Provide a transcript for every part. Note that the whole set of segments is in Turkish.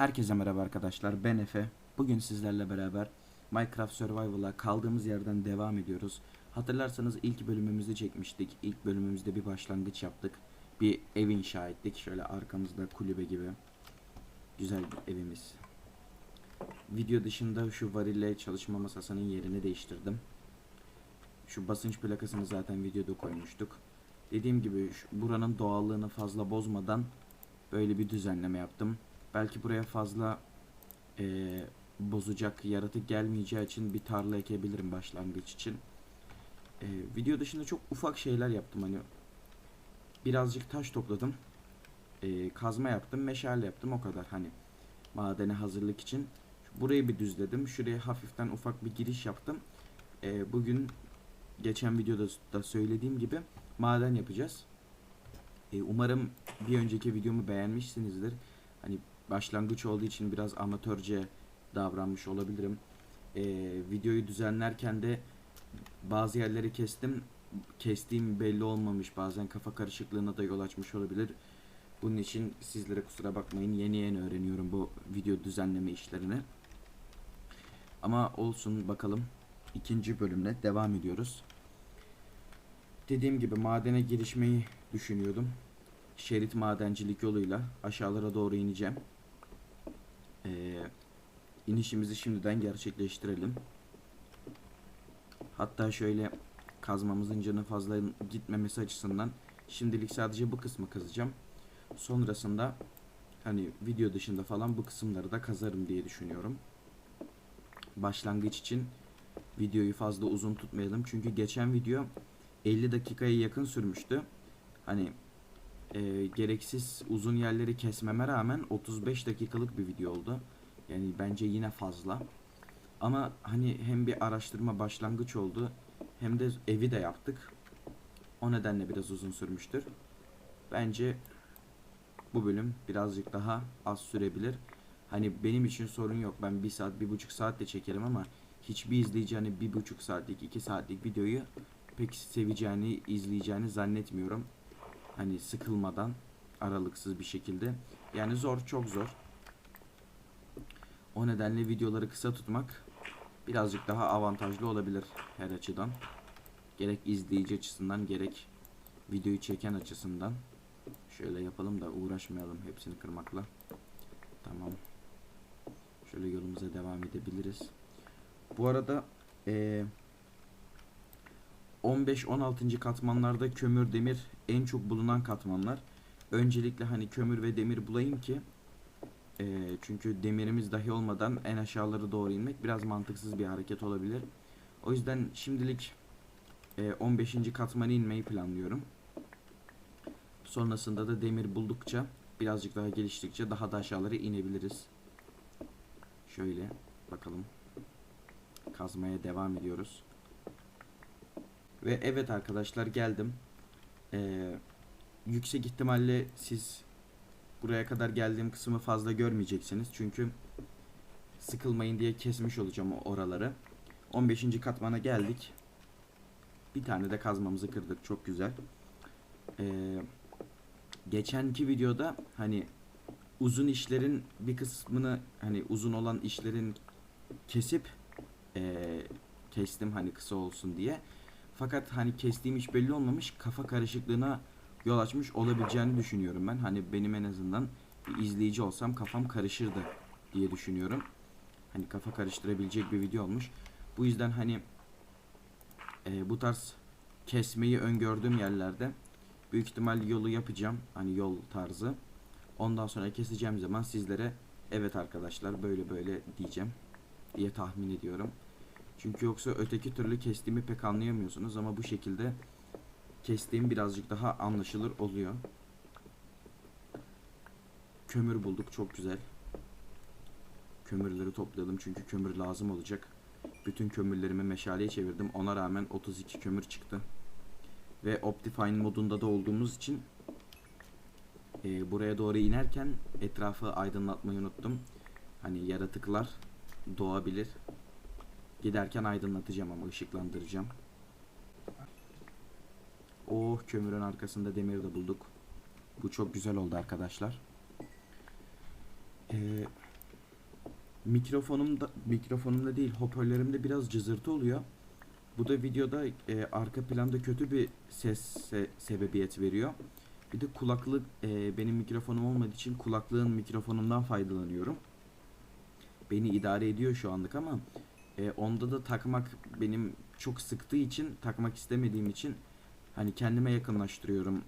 Herkese merhaba arkadaşlar. Ben Efe. Bugün sizlerle beraber Minecraft Survival'a kaldığımız yerden devam ediyoruz. Hatırlarsanız ilk bölümümüzü çekmiştik. İlk bölümümüzde bir başlangıç yaptık. Bir ev inşa ettik. Şöyle arkamızda kulübe gibi. Güzel bir evimiz. Video dışında şu varille çalışma masasının yerini değiştirdim. Şu basınç plakasını zaten videoda koymuştuk. Dediğim gibi buranın doğallığını fazla bozmadan böyle bir düzenleme yaptım. Belki buraya fazla eee, bozacak yaratık gelmeyeceği için bir tarla ekebilirim başlangıç için. Eee, video dışında çok ufak şeyler yaptım hani. Birazcık taş topladım. Eee, kazma yaptım, meşale yaptım o kadar hani. Madene hazırlık için. Burayı bir düzledim. Şuraya hafiften ufak bir giriş yaptım. Eee, bugün geçen videoda da söylediğim gibi maden yapacağız. Eee, umarım bir önceki videomu beğenmişsinizdir. Hani başlangıç olduğu için biraz amatörce davranmış olabilirim. Ee, videoyu düzenlerken de bazı yerleri kestim. Kestiğim belli olmamış. Bazen kafa karışıklığına da yol açmış olabilir. Bunun için sizlere kusura bakmayın. Yeni yeni öğreniyorum bu video düzenleme işlerini. Ama olsun bakalım. İkinci bölümle devam ediyoruz. Dediğim gibi madene girişmeyi düşünüyordum şerit madencilik yoluyla aşağılara doğru ineceğim. Ee, inişimizi şimdiden gerçekleştirelim. Hatta şöyle kazmamızın canı fazla gitmemesi açısından şimdilik sadece bu kısmı kazacağım. Sonrasında hani video dışında falan bu kısımları da kazarım diye düşünüyorum. Başlangıç için videoyu fazla uzun tutmayalım. Çünkü geçen video 50 dakikaya yakın sürmüştü. Hani e, gereksiz uzun yerleri kesmeme rağmen 35 dakikalık bir video oldu. Yani bence yine fazla. Ama hani hem bir araştırma başlangıç oldu hem de evi de yaptık. O nedenle biraz uzun sürmüştür. Bence bu bölüm birazcık daha az sürebilir. Hani benim için sorun yok. Ben bir saat, bir buçuk saat de çekerim ama hiçbir izleyici hani bir buçuk saatlik, iki saatlik videoyu pek seveceğini, izleyeceğini zannetmiyorum hani sıkılmadan aralıksız bir şekilde. Yani zor, çok zor. O nedenle videoları kısa tutmak birazcık daha avantajlı olabilir her açıdan. Gerek izleyici açısından gerek videoyu çeken açısından. Şöyle yapalım da uğraşmayalım hepsini kırmakla. Tamam. Şöyle yolumuza devam edebiliriz. Bu arada eee 15-16. katmanlarda kömür, demir en çok bulunan katmanlar. Öncelikle hani kömür ve demir bulayım ki eee, çünkü demirimiz dahi olmadan en aşağıları doğru inmek biraz mantıksız bir hareket olabilir. O yüzden şimdilik eee, 15. katmana inmeyi planlıyorum. Sonrasında da demir buldukça birazcık daha geliştikçe daha da aşağılara inebiliriz. Şöyle bakalım. Kazmaya devam ediyoruz. Ve evet arkadaşlar geldim. Ee, yüksek ihtimalle siz buraya kadar geldiğim kısmı fazla görmeyeceksiniz. Çünkü sıkılmayın diye kesmiş olacağım oraları. 15. katmana geldik. Bir tane de kazmamızı kırdık. Çok güzel. Ee, geçenki videoda hani uzun işlerin bir kısmını hani uzun olan işlerin kesip ee, kestim hani kısa olsun diye. Fakat hani kestiğim hiç belli olmamış kafa karışıklığına yol açmış olabileceğini düşünüyorum ben. Hani benim en azından bir izleyici olsam kafam karışırdı diye düşünüyorum. Hani kafa karıştırabilecek bir video olmuş. Bu yüzden hani e, bu tarz kesmeyi öngördüğüm yerlerde büyük ihtimal yolu yapacağım. Hani yol tarzı. Ondan sonra keseceğim zaman sizlere evet arkadaşlar böyle böyle diyeceğim diye tahmin ediyorum. Çünkü yoksa öteki türlü kestiğimi pek anlayamıyorsunuz ama bu şekilde kestiğim birazcık daha anlaşılır oluyor. Kömür bulduk çok güzel. Kömürleri toplayalım çünkü kömür lazım olacak. Bütün kömürlerimi meşaleye çevirdim. Ona rağmen 32 kömür çıktı. Ve Optifine modunda da olduğumuz için e, buraya doğru inerken etrafı aydınlatmayı unuttum. Hani yaratıklar doğabilir. Giderken aydınlatacağım ama ışıklandıracağım. Oh kömürün arkasında demir de bulduk. Bu çok güzel oldu arkadaşlar. Ee, mikrofonumda mikrofonumda değil hoparlörümde biraz cızırtı oluyor. Bu da videoda e, arka planda kötü bir ses se- sebebiyet veriyor. Bir de kulaklık e, benim mikrofonum olmadığı için kulaklığın mikrofonundan faydalanıyorum. Beni idare ediyor şu anlık ama e, onda da takmak benim çok sıktığı için takmak istemediğim için hani kendime yakınlaştırıyorum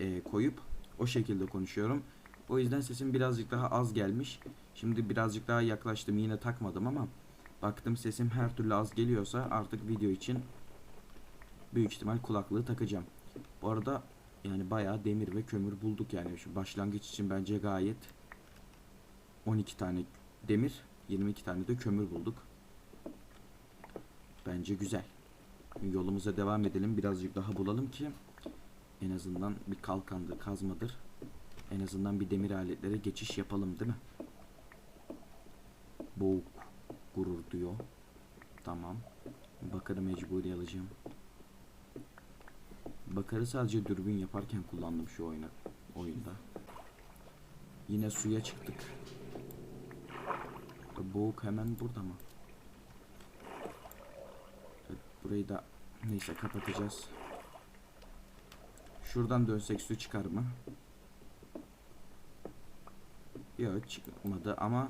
e, koyup o şekilde konuşuyorum. O yüzden sesim birazcık daha az gelmiş. Şimdi birazcık daha yaklaştım yine takmadım ama baktım sesim her türlü az geliyorsa artık video için büyük ihtimal kulaklığı takacağım. Bu arada yani bayağı demir ve kömür bulduk yani şu başlangıç için bence gayet 12 tane demir 22 tane de kömür bulduk. Bence güzel. Yolumuza devam edelim birazcık daha bulalım ki en azından bir kalkandır kazmadır. En azından bir demir aletlere geçiş yapalım değil mi? Boğuk gurur diyor. Tamam. Bakarı mecburi alacağım. Bakarı sadece dürbün yaparken kullandım şu oyuna, oyunda. Yine suya çıktık. Boğuk hemen burada mı? Burayı da neyse kapatacağız. Şuradan dönsek su çıkar mı? Yok çıkmadı ama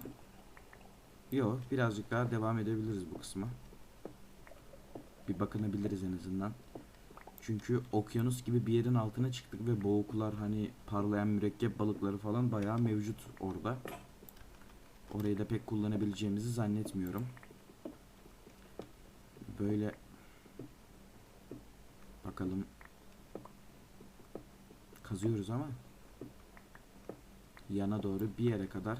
Yok birazcık daha devam edebiliriz bu kısma. Bir bakınabiliriz en azından. Çünkü okyanus gibi bir yerin altına çıktık ve boğuklar hani parlayan mürekkep balıkları falan bayağı mevcut orada. Orayı da pek kullanabileceğimizi zannetmiyorum. Böyle bakalım kazıyoruz ama yana doğru bir yere kadar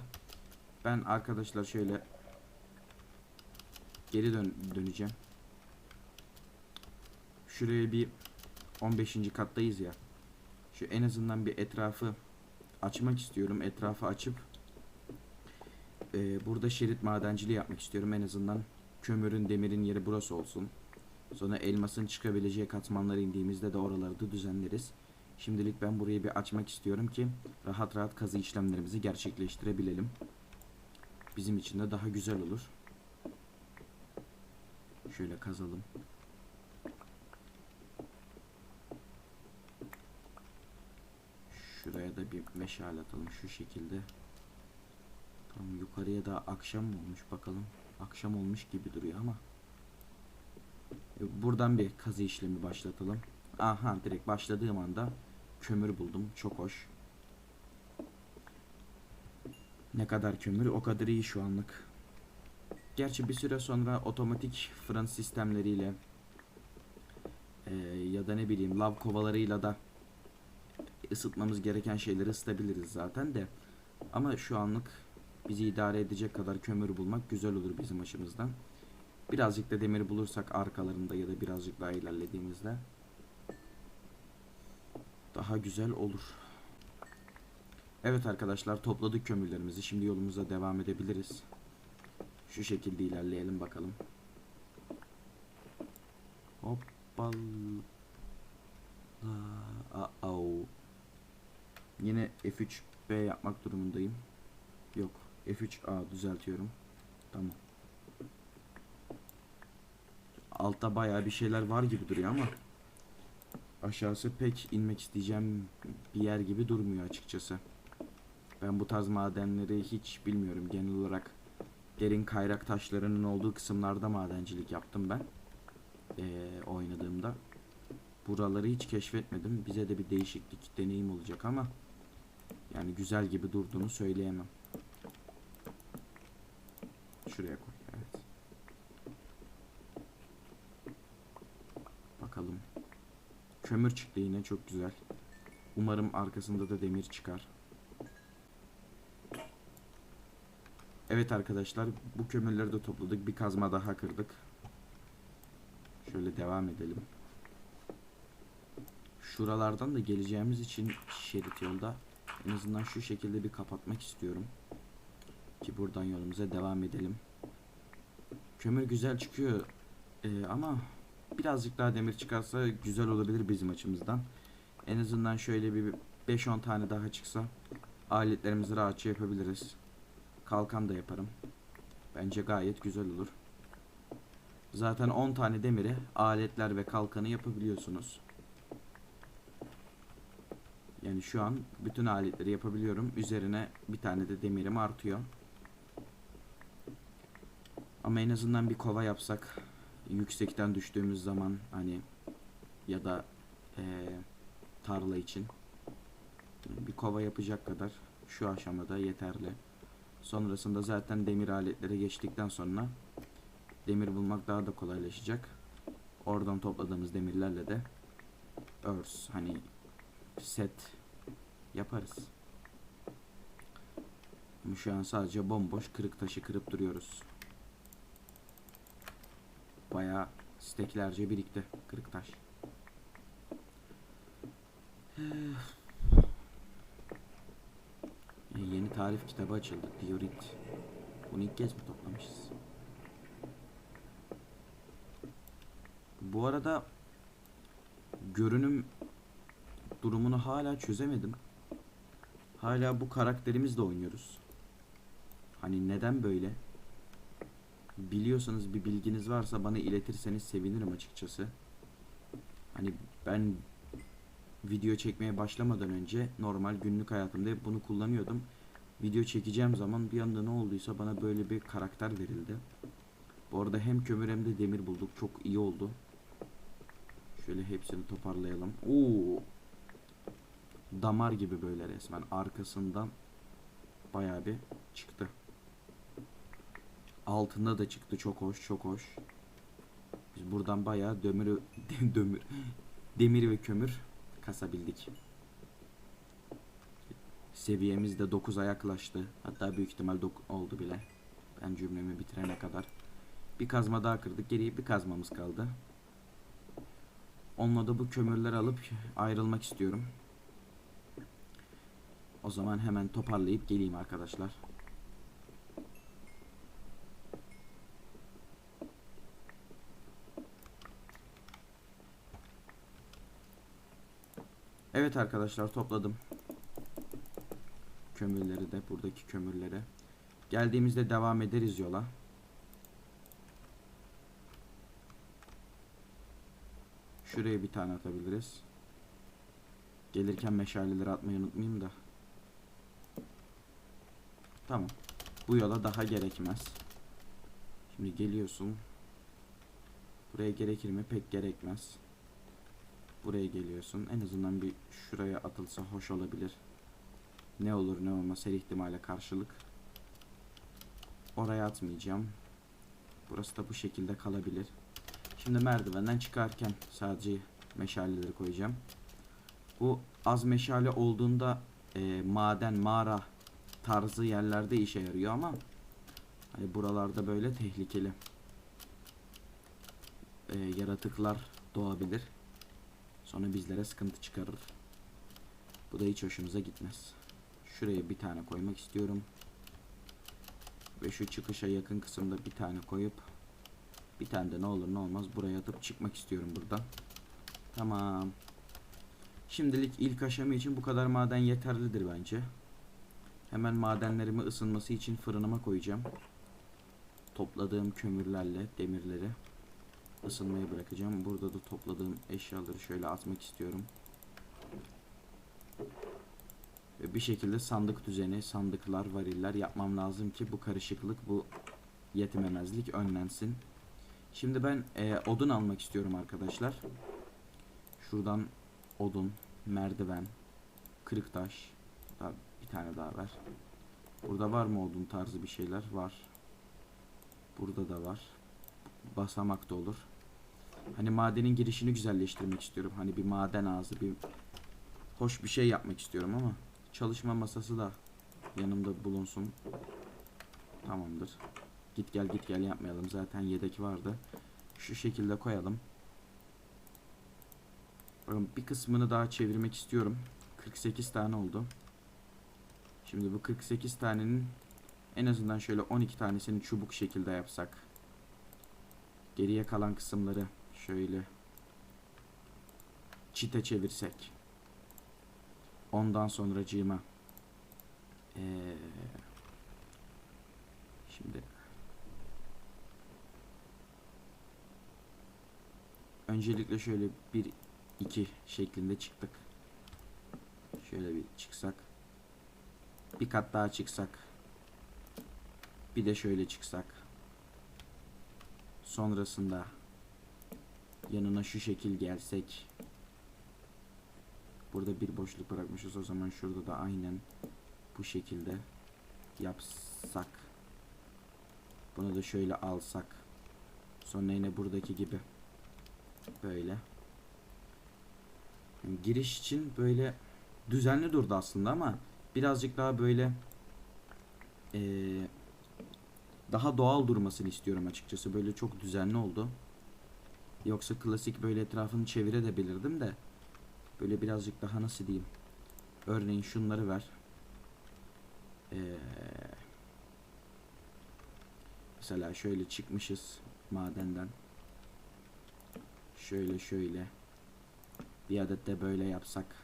ben arkadaşlar şöyle geri dön döneceğim. Şuraya bir 15. kattayız ya. Şu en azından bir etrafı açmak istiyorum. Etrafı açıp e, burada şerit madenciliği yapmak istiyorum. En azından kömürün, demirin yeri burası olsun. Sonra elmasın çıkabileceği katmanlara indiğimizde de oraları da düzenleriz. Şimdilik ben burayı bir açmak istiyorum ki rahat rahat kazı işlemlerimizi gerçekleştirebilelim. Bizim için de daha güzel olur. Şöyle kazalım. Şuraya da bir meşale atalım şu şekilde. Tam yukarıya da akşam olmuş bakalım. Akşam olmuş gibi duruyor ama. Buradan bir kazı işlemi başlatalım. Aha direkt başladığım anda kömür buldum. Çok hoş. Ne kadar kömür o kadar iyi şu anlık. Gerçi bir süre sonra otomatik fırın sistemleriyle e, ya da ne bileyim lav kovalarıyla da ısıtmamız gereken şeyleri ısıtabiliriz zaten de. Ama şu anlık bizi idare edecek kadar kömür bulmak güzel olur bizim açımızdan. Birazcık da demir bulursak arkalarında ya da birazcık daha ilerlediğimizde daha güzel olur. Evet arkadaşlar topladık kömürlerimizi. Şimdi yolumuza devam edebiliriz. Şu şekilde ilerleyelim bakalım. Hoppala. Aa. Yine F3B yapmak durumundayım. Yok. F3A düzeltiyorum. Tamam. Altta bayağı bir şeyler var gibi duruyor ama aşağısı pek inmek isteyeceğim bir yer gibi durmuyor açıkçası. Ben bu tarz madenleri hiç bilmiyorum. Genel olarak derin kayrak taşlarının olduğu kısımlarda madencilik yaptım ben. Ee, oynadığımda. Buraları hiç keşfetmedim. Bize de bir değişiklik deneyim olacak ama yani güzel gibi durduğunu söyleyemem. Şuraya koy. Evet. Bakalım. Kömür çıktı yine çok güzel. Umarım arkasında da demir çıkar. Evet arkadaşlar bu kömürleri de topladık. Bir kazma daha kırdık. Şöyle devam edelim. Şuralardan da geleceğimiz için şerit yolda en azından şu şekilde bir kapatmak istiyorum. Ki buradan yolumuza devam edelim. Kömür güzel çıkıyor ee, ama birazcık daha demir çıkarsa güzel olabilir bizim açımızdan. En azından şöyle bir 5-10 tane daha çıksa aletlerimizi rahatça yapabiliriz. Kalkan da yaparım. Bence gayet güzel olur. Zaten 10 tane demiri aletler ve kalkanı yapabiliyorsunuz. Yani şu an bütün aletleri yapabiliyorum. Üzerine bir tane de demirim artıyor. Ama en azından bir kova yapsak yüksekten düştüğümüz zaman hani ya da eee, tarla için bir kova yapacak kadar şu aşamada yeterli. Sonrasında zaten demir aletlere geçtikten sonra demir bulmak daha da kolaylaşacak. Oradan topladığımız demirlerle de örs hani set yaparız. Şu an sadece bomboş kırık taşı kırıp duruyoruz. Bayağı steklerce birikti kırık taş. E, yeni tarif kitabı açıldı. Diorit. Bunu ilk kez mi toplamışız? Bu arada görünüm durumunu hala çözemedim. Hala bu karakterimizle oynuyoruz. Hani neden böyle? Biliyorsanız bir bilginiz varsa bana iletirseniz sevinirim açıkçası. Hani ben video çekmeye başlamadan önce normal günlük hayatımda hep bunu kullanıyordum. Video çekeceğim zaman bir anda ne olduysa bana böyle bir karakter verildi. Bu arada hem kömür hem de demir bulduk. Çok iyi oldu. Şöyle hepsini toparlayalım. Oo. Damar gibi böyle resmen arkasından bayağı bir çıktı. Altında da çıktı. Çok hoş, çok hoş. Biz buradan bayağı demir demir demir ve kömür kasabildik. Seviyemiz de 9'a yaklaştı. Hatta büyük ihtimal dok- oldu bile. Ben cümlemi bitirene kadar. Bir kazma daha kırdık. Geriye bir kazmamız kaldı. Onunla da bu kömürleri alıp ayrılmak istiyorum. O zaman hemen toparlayıp geleyim arkadaşlar. Evet arkadaşlar topladım. Kömürleri de buradaki kömürleri. Geldiğimizde devam ederiz yola. Şuraya bir tane atabiliriz. Gelirken meşaleleri atmayı unutmayayım da. Tamam. Bu yola daha gerekmez. Şimdi geliyorsun. Buraya gerekir mi? Pek gerekmez. Buraya geliyorsun. En azından bir şuraya atılsa hoş olabilir. Ne olur ne olmaz her ihtimale karşılık. Oraya atmayacağım. Burası da bu şekilde kalabilir. Şimdi merdivenden çıkarken sadece meşaleleri koyacağım. Bu az meşale olduğunda e, maden, mağara tarzı yerlerde işe yarıyor ama hani buralarda böyle tehlikeli e, yaratıklar doğabilir. Sonra bizlere sıkıntı çıkarır. Bu da hiç hoşumuza gitmez. Şuraya bir tane koymak istiyorum. Ve şu çıkışa yakın kısımda bir tane koyup bir tane de ne olur ne olmaz buraya atıp çıkmak istiyorum burada. Tamam. Şimdilik ilk aşama için bu kadar maden yeterlidir bence. Hemen madenlerimi ısınması için fırınıma koyacağım. Topladığım kömürlerle demirleri ısınmaya bırakacağım. Burada da topladığım eşyaları şöyle atmak istiyorum. Ve bir şekilde sandık düzeni, sandıklar, variller yapmam lazım ki bu karışıklık, bu yetimemezlik önlensin. Şimdi ben e, odun almak istiyorum arkadaşlar. Şuradan odun, merdiven, kırık taş, bir tane daha ver. Burada var mı odun tarzı bir şeyler? Var. Burada da var. Basamak da olur. Hani madenin girişini güzelleştirmek istiyorum. Hani bir maden ağzı, bir hoş bir şey yapmak istiyorum ama çalışma masası da yanımda bulunsun. Tamamdır. Git gel git gel yapmayalım. Zaten yedek vardı. Şu şekilde koyalım. Bakın bir kısmını daha çevirmek istiyorum. 48 tane oldu. Şimdi bu 48 tanenin en azından şöyle 12 tanesini çubuk şekilde yapsak. Geriye kalan kısımları Şöyle. Çite çevirsek. Ondan sonra cima. Ee, şimdi. Öncelikle şöyle bir iki şeklinde çıktık. Şöyle bir çıksak. Bir kat daha çıksak. Bir de şöyle çıksak. Sonrasında yanına şu şekil gelsek. Burada bir boşluk bırakmışız o zaman şurada da aynen bu şekilde yapsak. Bunu da şöyle alsak. Sonra yine buradaki gibi böyle. Yani giriş için böyle düzenli durdu aslında ama birazcık daha böyle eee, daha doğal durmasını istiyorum açıkçası. Böyle çok düzenli oldu. Yoksa klasik böyle etrafını çevirebilirdim de böyle birazcık daha nasıl diyeyim. Örneğin şunları ver. Eee, mesela şöyle çıkmışız madenden. Şöyle şöyle. Bir adet de böyle yapsak.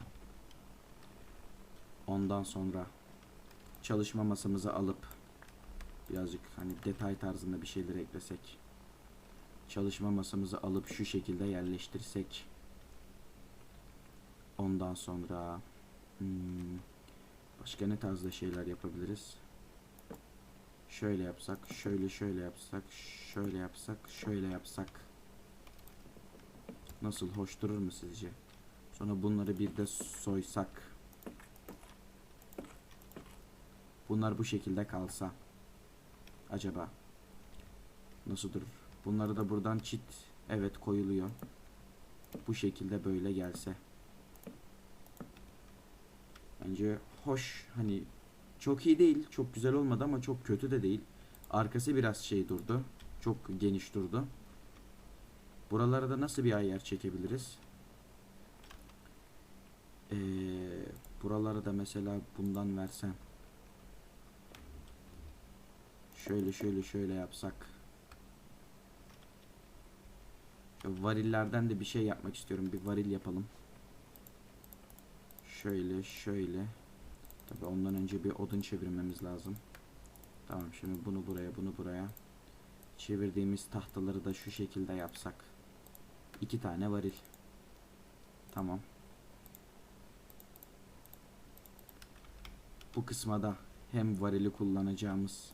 Ondan sonra çalışma masamızı alıp birazcık hani detay tarzında bir şeyler eklesek. Çalışma masamızı alıp şu şekilde yerleştirsek. Ondan sonra hmm, başka ne tarzda şeyler yapabiliriz? Şöyle yapsak, şöyle şöyle yapsak, şöyle yapsak, şöyle yapsak. Nasıl hoş durur mu sizce? Sonra bunları bir de soysak. Bunlar bu şekilde kalsa. Acaba nasıl durur? Bunları da buradan çit evet koyuluyor. Bu şekilde böyle gelse. Bence hoş hani çok iyi değil, çok güzel olmadı ama çok kötü de değil. Arkası biraz şey durdu. Çok geniş durdu. Buralara da nasıl bir ayar çekebiliriz? Ee, buralara da mesela bundan versen. Şöyle şöyle şöyle yapsak. Şu Varillerden de bir şey yapmak istiyorum. Bir varil yapalım. Şöyle şöyle. Tabi ondan önce bir odun çevirmemiz lazım. Tamam şimdi bunu buraya bunu buraya. Çevirdiğimiz tahtaları da şu şekilde yapsak. İki tane varil. Tamam. Bu kısma da hem varili kullanacağımız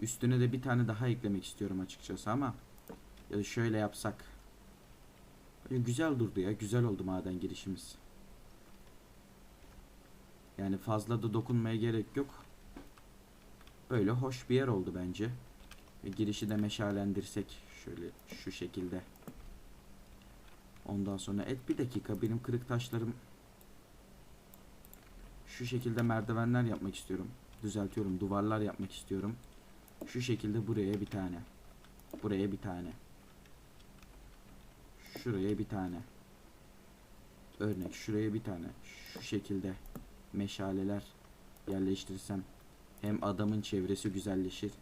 Üstüne de bir tane daha eklemek istiyorum açıkçası ama ya da şöyle yapsak. Güzel durdu ya. Güzel oldu maden girişimiz. Yani fazla da dokunmaya gerek yok. Böyle hoş bir yer oldu bence. Ve girişi de meşalendirsek şöyle şu şekilde. Ondan sonra et bir dakika benim kırık taşlarım şu şekilde merdivenler yapmak istiyorum. Düzeltiyorum. Duvarlar yapmak istiyorum. Şu şekilde buraya bir tane. Buraya bir tane. Şuraya bir tane. Örnek şuraya bir tane. Şu şekilde meşaleler yerleştirirsem hem adamın çevresi güzelleşir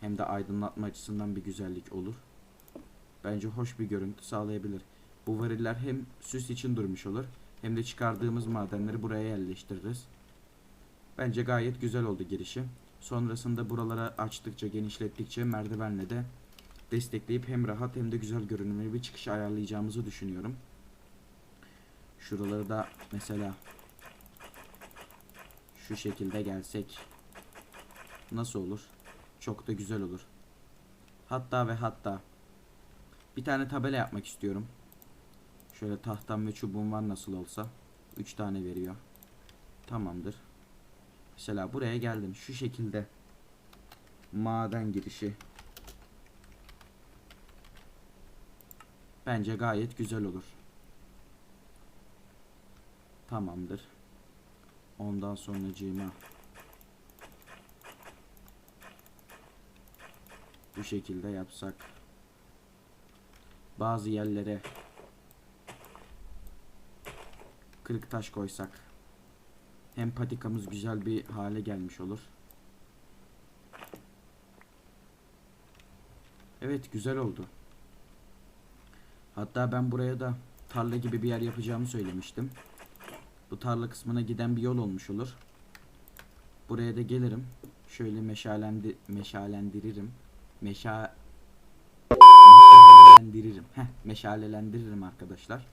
hem de aydınlatma açısından bir güzellik olur. Bence hoş bir görüntü sağlayabilir. Bu variller hem süs için durmuş olur hem de çıkardığımız madenleri buraya yerleştiririz. Bence gayet güzel oldu girişi. Sonrasında buralara açtıkça, genişlettikçe merdivenle de destekleyip hem rahat hem de güzel görünümlü bir çıkış ayarlayacağımızı düşünüyorum. Şuraları da mesela şu şekilde gelsek nasıl olur? Çok da güzel olur. Hatta ve hatta bir tane tabela yapmak istiyorum. Şöyle tahtam ve çubuğum var nasıl olsa. 3 tane veriyor. Tamamdır. Mesela buraya geldim. Şu şekilde maden girişi. Bence gayet güzel olur. Tamamdır. Ondan sonracığıma bu şekilde yapsak bazı yerlere kırık taş koysak hem patikamız güzel bir hale gelmiş olur. Evet güzel oldu. Hatta ben buraya da tarla gibi bir yer yapacağımı söylemiştim. Bu tarla kısmına giden bir yol olmuş olur. Buraya da gelirim. şöyle meşalendi meşalendiririm. Meşa meşalelendiririm. Heh, meşalelendiririm arkadaşlar.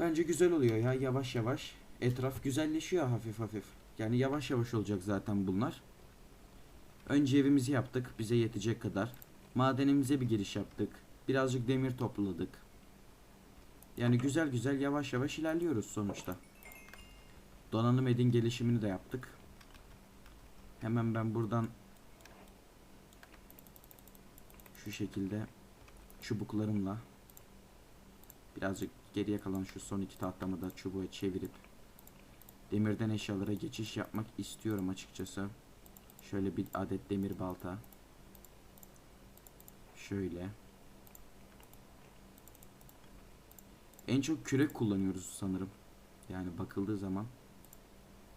Bence güzel oluyor ya yavaş yavaş. Etraf güzelleşiyor hafif hafif. Yani yavaş yavaş olacak zaten bunlar. Önce evimizi yaptık bize yetecek kadar. Madenimize bir giriş yaptık. Birazcık demir topladık. Yani güzel güzel yavaş yavaş ilerliyoruz sonuçta. Donanım edin gelişimini de yaptık. Hemen ben buradan şu şekilde çubuklarımla birazcık geriye kalan şu son iki tahtamı da çubuğa çevirip demirden eşyalara geçiş yapmak istiyorum açıkçası. Şöyle bir adet demir balta. Şöyle. En çok kürek kullanıyoruz sanırım. Yani bakıldığı zaman.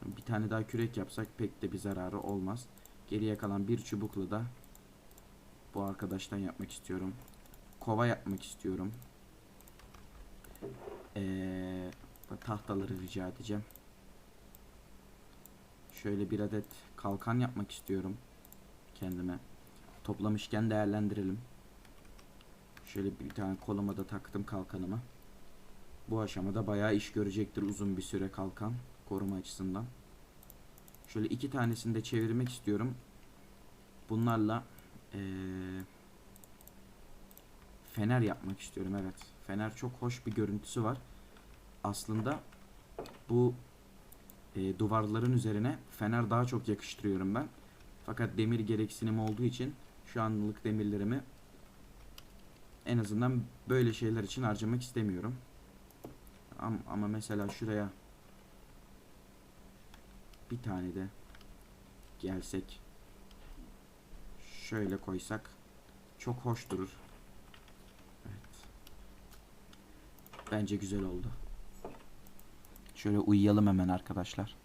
Bir tane daha kürek yapsak pek de bir zararı olmaz. Geriye kalan bir çubukla da bu arkadaştan yapmak istiyorum. Kova yapmak istiyorum. Ee, tahtaları rica edeceğim. Şöyle bir adet kalkan yapmak istiyorum kendime. Toplamışken değerlendirelim. Şöyle bir tane koluma da taktım kalkanımı. Bu aşamada bayağı iş görecektir uzun bir süre kalkan koruma açısından. Şöyle iki tanesini de çevirmek istiyorum. Bunlarla eee, fener yapmak istiyorum evet. Fener çok hoş bir görüntüsü var. Aslında bu e, duvarların üzerine fener daha çok yakıştırıyorum ben. Fakat demir gereksinim olduğu için şu anlık demirlerimi en azından böyle şeyler için harcamak istemiyorum. Ama, ama mesela şuraya bir tane de gelsek şöyle koysak çok hoş durur. Evet. Bence güzel oldu. Şöyle uyuyalım hemen arkadaşlar.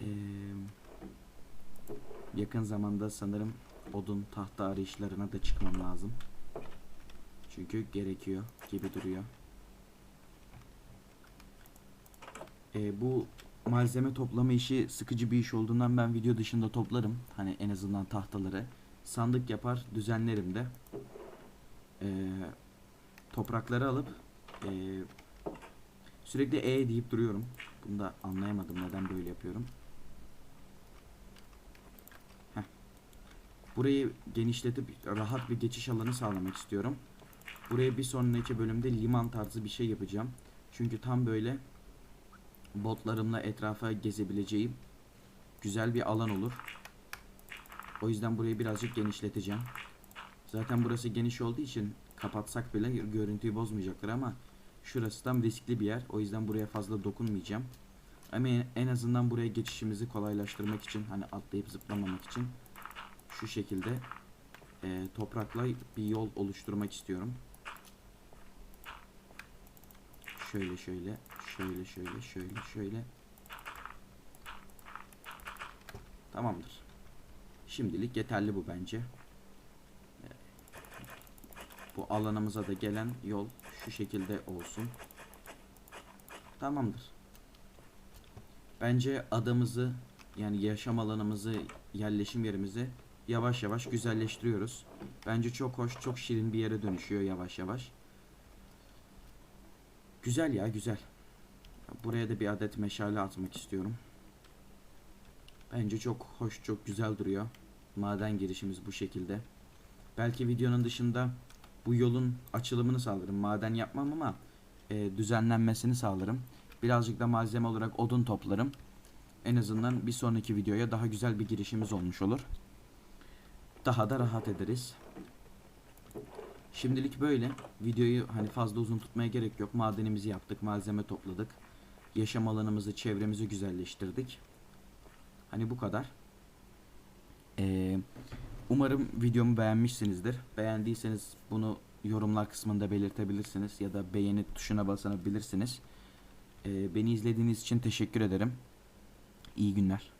Ee, yakın zamanda sanırım odun tahta arayışlarına da çıkmam lazım. Çünkü gerekiyor gibi duruyor. Ee, bu malzeme toplama işi sıkıcı bir iş olduğundan ben video dışında toplarım. Hani en azından tahtaları. Sandık yapar düzenlerim de. Ee, toprakları alıp ee, sürekli E deyip duruyorum. Bunu da anlayamadım neden böyle yapıyorum. Heh. Burayı genişletip rahat bir geçiş alanı sağlamak istiyorum. Buraya bir sonraki bölümde liman tarzı bir şey yapacağım. Çünkü tam böyle botlarımla etrafa gezebileceğim güzel bir alan olur. O yüzden burayı birazcık genişleteceğim. Zaten burası geniş olduğu için kapatsak bile görüntüyü bozmayacaktır ama şurası tam riskli bir yer. O yüzden buraya fazla dokunmayacağım. Ama en azından buraya geçişimizi kolaylaştırmak için hani atlayıp zıplamamak için şu şekilde e, toprakla bir yol oluşturmak istiyorum. Şöyle şöyle şöyle şöyle şöyle şöyle. Tamamdır. Şimdilik yeterli bu bence. Bu alanımıza da gelen yol şu şekilde olsun. Tamamdır. Bence adamızı yani yaşam alanımızı, yerleşim yerimizi yavaş yavaş güzelleştiriyoruz. Bence çok hoş, çok şirin bir yere dönüşüyor yavaş yavaş. Güzel ya, güzel. Buraya da bir adet meşale atmak istiyorum. Bence çok hoş, çok güzel duruyor. Maden girişimiz bu şekilde. Belki videonun dışında bu yolun açılımını sağlarım. Maden yapmam ama e, düzenlenmesini sağlarım. Birazcık da malzeme olarak odun toplarım. En azından bir sonraki videoya daha güzel bir girişimiz olmuş olur. Daha da rahat ederiz. Şimdilik böyle. Videoyu hani fazla uzun tutmaya gerek yok. Madenimizi yaptık, malzeme topladık. Yaşam alanımızı, çevremizi güzelleştirdik. Hani bu kadar. Ee, umarım videomu beğenmişsinizdir. Beğendiyseniz bunu yorumlar kısmında belirtebilirsiniz ya da beğeni tuşuna basabilirsiniz. Ee, beni izlediğiniz için teşekkür ederim. İyi günler.